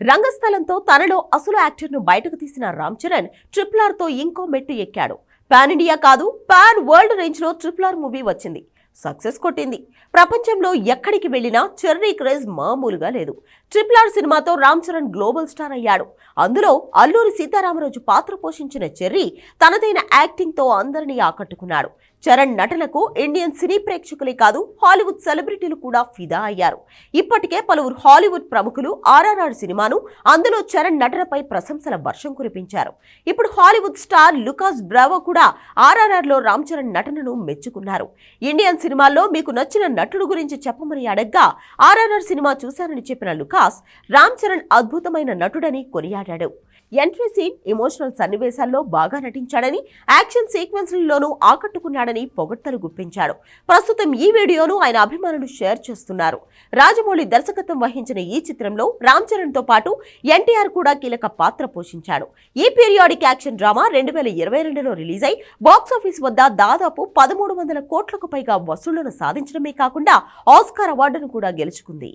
రంగస్థలంతో తనలో అసలు యాక్టర్ను బయటకు తీసిన రామ్ చరణ్ ట్రిపుల్ ఇంకో మెట్టు ఎక్కాడు. పాన్ ఇండియా కాదు పాన్ వరల్డ్ రేంజ్లో triple R triple R movie వచ్చింది. సక్సెస్ కొట్టింది. ప్రపంచంలో ఎక్కడికి వెళ్ళినా చెర్రీ క్రేజ్ మామూలుగా లేదు. ట్రిపుల్ ఆర్ సినిమాతో రామ్ చరణ్ గ్లోబల్ స్టార్ అయ్యాడు. అందులో అల్లూరి సీతారామరాజు పాత్ర పోషించిన చెర్రీ తనదైన యాక్టింగ్తో అందరినీ ఆకట్టుకున్నాడు. చరణ్ నటనకు ఇండియన్ సినీ ప్రేక్షకులే కాదు హాలీవుడ్ సెలబ్రిటీలు కూడా ఫిదా అయ్యారు. ఇప్పటికే పలువురు హాలీవుడ్ ప్రముఖులు ఆర్ఆర్ఆర్ సినిమాను అందులో చరణ్ నటనపై ప్రశంసల వర్షం కురిపించారు. ఇప్పుడు హాలీవుడ్ స్టార్ లుకాస్ బ్రావో కూడా ఆర్ఆర్ఆర్లో రామ్ చరణ్ నటనను మెచ్చుకున్నారు. ఇండియన్ సినిమాల్లో మీకు నచ్చిన నటుడు గురించి చెప్పమని అడగ్గా ఆర్ఆర్ఆర్ సినిమా చూశానని చెప్పిన లుకాస్ రామ్ చరణ్ అద్భుతమైన నటుడని కొనియాడాడు. ఎంట్రీ సీన్ ఎమోషనల్ సన్నివేశాల్లో బాగా నటించాడని యాక్షన్ సీక్వెన్స్లలోనూ ఆకట్టుకున్నాడని పొగట్టలు గుప్పించాడు. ప్రస్తుతం ఈ వీడియోను ఆయన అభిమానులు షేర్ చేస్తున్నారు. రాజమౌళి దర్శకత్వం వహించిన ఈ చిత్రంలో రామ్ చరణ్తో పాటు ఎన్టీఆర్ కూడా కీలక పాత్ర పోషించాడు. ఈ పీరియాడిక్ యాక్షన్ డ్రామా రెండు వేల ఇరవై రెండులో రిలీజ్ అయి బాక్సాఫీస్ వద్ద దాదాపు పదమూడు వందల కోట్లకు పైగా వసూళ్ళను సాధించడమే కాకుండా ఆస్కార్ అవార్డును కూడా గెలుచుకుంది.